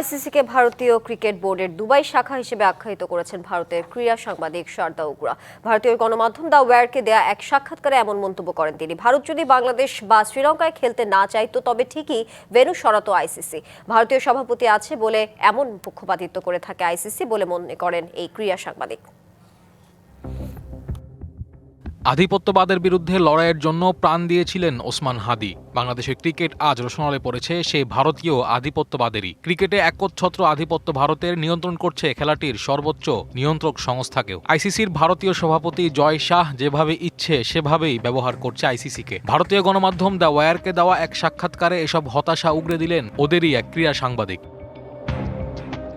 আইসিসিকে ভারতীয় ক্রিকেট বোর্ডের দুবাই শাখা হিসেবে আখ্যায়িত করেছেন ভারতের ক্রীড়া সাংবাদিক শারদা উগ্রা। ভারতীয় গণমাধ্যম দা ওয়্যারকে দেয়া এক সাক্ষাৎকারে এমন মন্তব্য করেন তিনি, ভারত যদি বাংলাদেশ বা শ্রীলঙ্কায় খেলতে না চাইতো তবে ঠিকই ভেনু সরাতো আইসিসি। ভারতীয় সভাপতি আছে বলে এমন পক্ষপাতিত্ব করে থাকে আইসিসি বলে মনে করেন এই ক্রীড়া সাংবাদিক। আধিপত্যবাদের বিরুদ্ধে লড়াইয়ের জন্য প্রাণ দিয়েছিলেন ওসমান হাদি। বাংলাদেশের ক্রিকেট আজ রসনালে পড়েছে সেই ভারতীয় আধিপত্যবাদেরই। ক্রিকেটে একচ্ছত্র আধিপত্য ভারতের নিয়ন্ত্রণ করছে খেলাটির সর্বোচ্চ নিয়ন্ত্রক সংস্থাকেও। আইসিসির ভারতীয় সভাপতি জয় শাহ যেভাবে ইচ্ছে সেভাবেই ব্যবহার করছে আইসিসিকে। ভারতীয় গণমাধ্যম দ্য ওয়্যারকে দেওয়া এক সাক্ষাৎকারে এসব হতাশা উগরে দিলেন ওদেরই এক ক্রীড়া সাংবাদিক।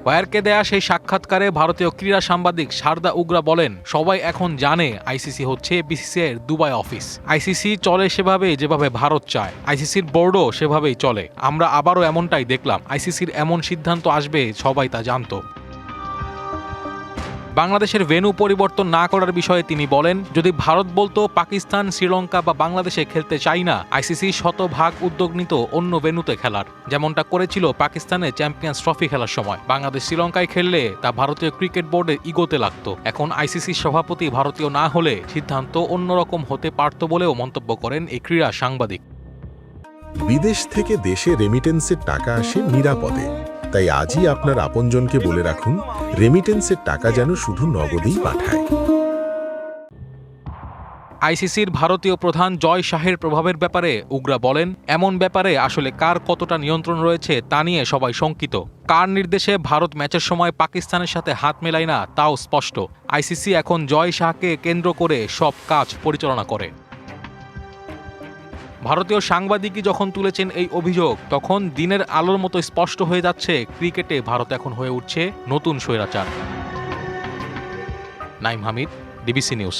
ওয়ারকে দেয়া সেই সাক্ষাৎকারে ভারতীয় ক্রীড়া সাংবাদিক সারদা উগ্রা বলেন, সবাই এখন জানে আইসিসি হচ্ছে বিসিসিআইয়ের দুবাই অফিস। আইসিসি চলে সেভাবে যেভাবে ভারত চায়, আইসিসির বোর্ডও সেভাবেই চলে। আমরা আবারও এমনটাই দেখলাম, আইসিসির এমন সিদ্ধান্ত আসবে, সবাই তা জানতো। বাংলাদেশের ভেন্যু পরিবর্তন না করার বিষয়ে তিনি বলেন, যদি ভারত বলতো পাকিস্তান, শ্রীলঙ্কা বা বাংলাদেশে খেলতে চাই না, আইসিসি শতভাগ উদ্যোগ নিত অন্য ভেন্যুতে খেলার। যেমনটা করেছিল পাকিস্তানে চ্যাম্পিয়ন্স ট্রফি খেলার সময়। বাংলাদেশ শ্রীলঙ্কায় খেললে তা ভারতীয় ক্রিকেট বোর্ডের ইগোতে লাগতো। এখন আইসিসির সভাপতি ভারতীয় না হলে সিদ্ধান্ত অন্যরকম হতে পারত বলেও মন্তব্য করেন এই ক্রীড়া সাংবাদিক। বিদেশ থেকে দেশে রেমিটেন্সের টাকা আসে নিরাপদে। তাই আজই আপনার আপনজনকে বলে রাখুন রেমিটেন্সের টাকা যেন শুধু নগদেই পাঠায়। আইসিসির ভারতীয় প্রধান জয় শাহের প্রভাবের ব্যাপারে উগ্রা বলেন, এমন ব্যাপারে আসলে কার কতটা নিয়ন্ত্রণ রয়েছে তা নিয়ে সবাই শঙ্কিত। কার নির্দেশে ভারত ম্যাচের সময় পাকিস্তানের সাথে হাত মেলায় না, তাও স্পষ্ট। আইসিসি এখন জয় শাহকে কেন্দ্র করে সব কাজ পরিচালনা করে। ভারতীয় সাংবাদিকই যখন তুলেছেন এই অভিযোগ, তখন দিনের আলোর মতো স্পষ্ট হয়ে যাচ্ছে ক্রিকেটে ভারত এখন হয়ে উঠছে নতুন স্বৈরাচার। Naim Hamid DBC news.